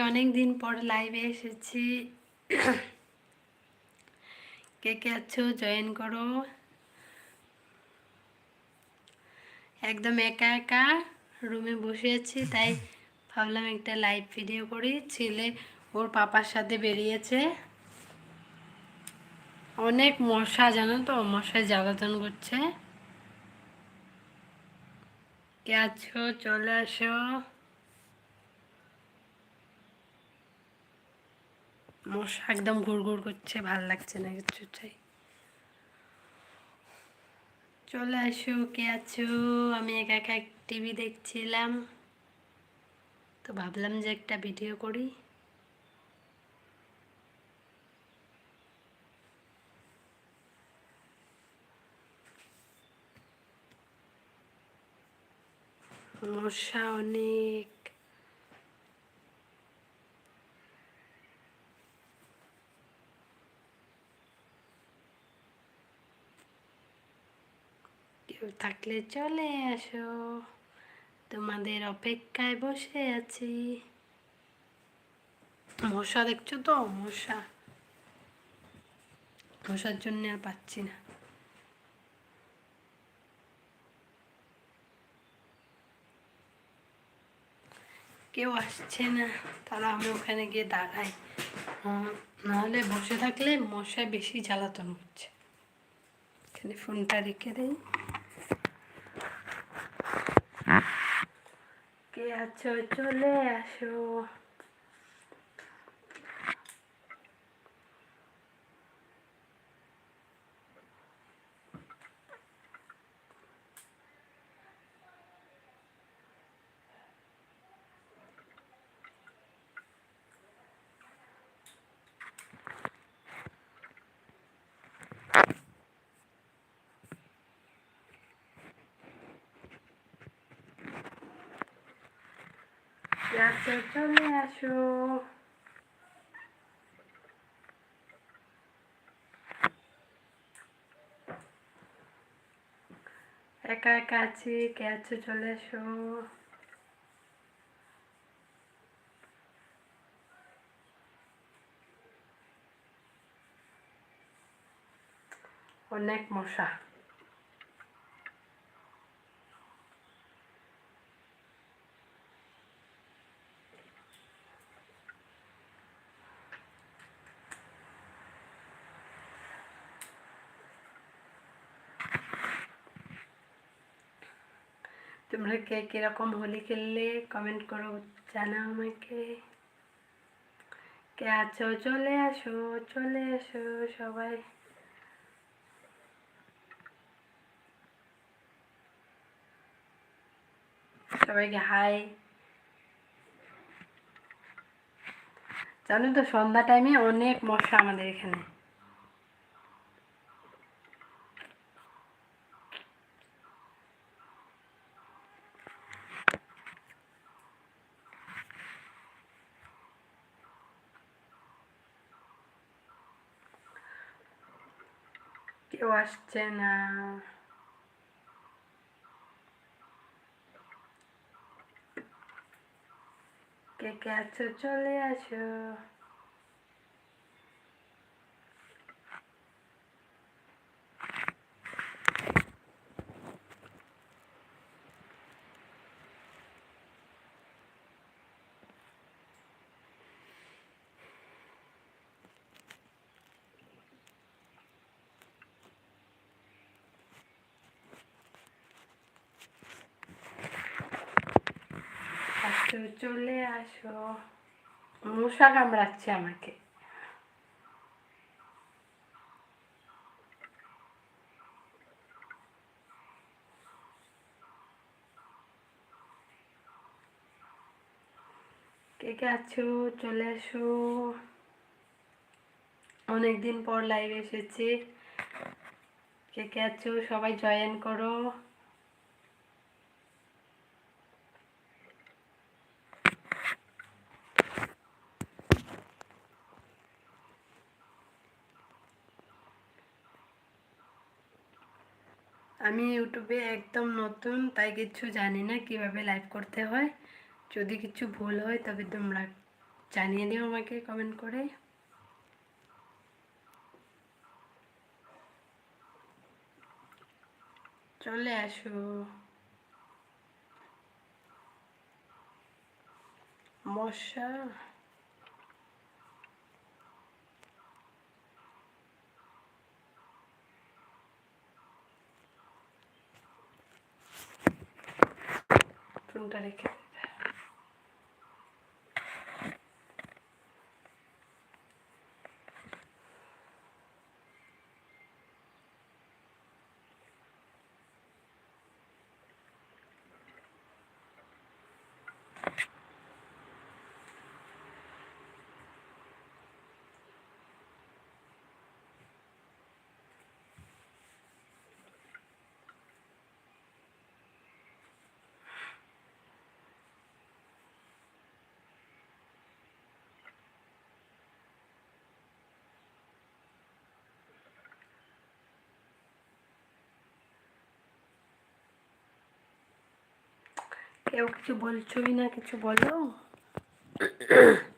অনেক দিন পর লাইভে এসেছি। কে কে আছো? জয়েন করো। একদম একা একা রুমে বসে আছি, তাই ভাবলাম একটা লাইভ ভিডিও করি। ছেলে ওর পাপার সাথে বেরিয়েছে। অনেক মশা, জানো তো? মশায় জ্বালাতন করছে। কে আছো? চলে আসো। মশা একদম ঘুর ঘুর করছে, ভালো লাগছে না কিছু চাই। চলে আসো, কে আছো? আমি একা একা টিভি দেখছিলাম। তো ভাবলাম যে একটা ভিডিও করি। মশা অনেক কেউ থাকলে চলে আসো। তোমাদের অপেক্ষায় বসে আছি। মশা দেখছ তো? মশা। মশার জন্য আর পাচ্ছি না। কেউ আসছে না। তারা আমি ওখানে গিয়ে দাঁড়াই। নাহলে বসে থাকলে মশায় বেশি জ্বালাতন হচ্ছে এখানে ফোনটা রেখে দেই। আছো চলে আসো। আসো চলে আসো। একা একা আছি কে আছো চলে এসো অনেক মশা। তোমরা কে কীরকম হোলি খেললে? কমেন্ট করো, জানাও আমাকে। কে আছো? চলে আসো চলে আসো সবাই। সবাইকে হাই জানো তো সন্ধ্যা টাইমে অনেক মশা আমাদের এখানে। কেউ আসছে না কে কে আছো চলে আসো আসো চলে আসো। মশা কামড়াচ্ছে আমাকে। কে কে আছো? চলে আসো। অনেকদিন পর লাইভ এসেছি। কে কে আছো? সবাই জয়েন করো। আমি ইউটিউবে একদম নতুন, তাই কিছু জানি না কীভাবে লাইভ করতে হয়। যদি কিছু ভুল হয় তবে তোমরা জানিয়ে দিও আমাকে কমেন্ট করে। চলে আসো। মশা ফোনটা রেখে কেউ কিছু বলছোই না কিছু বলো।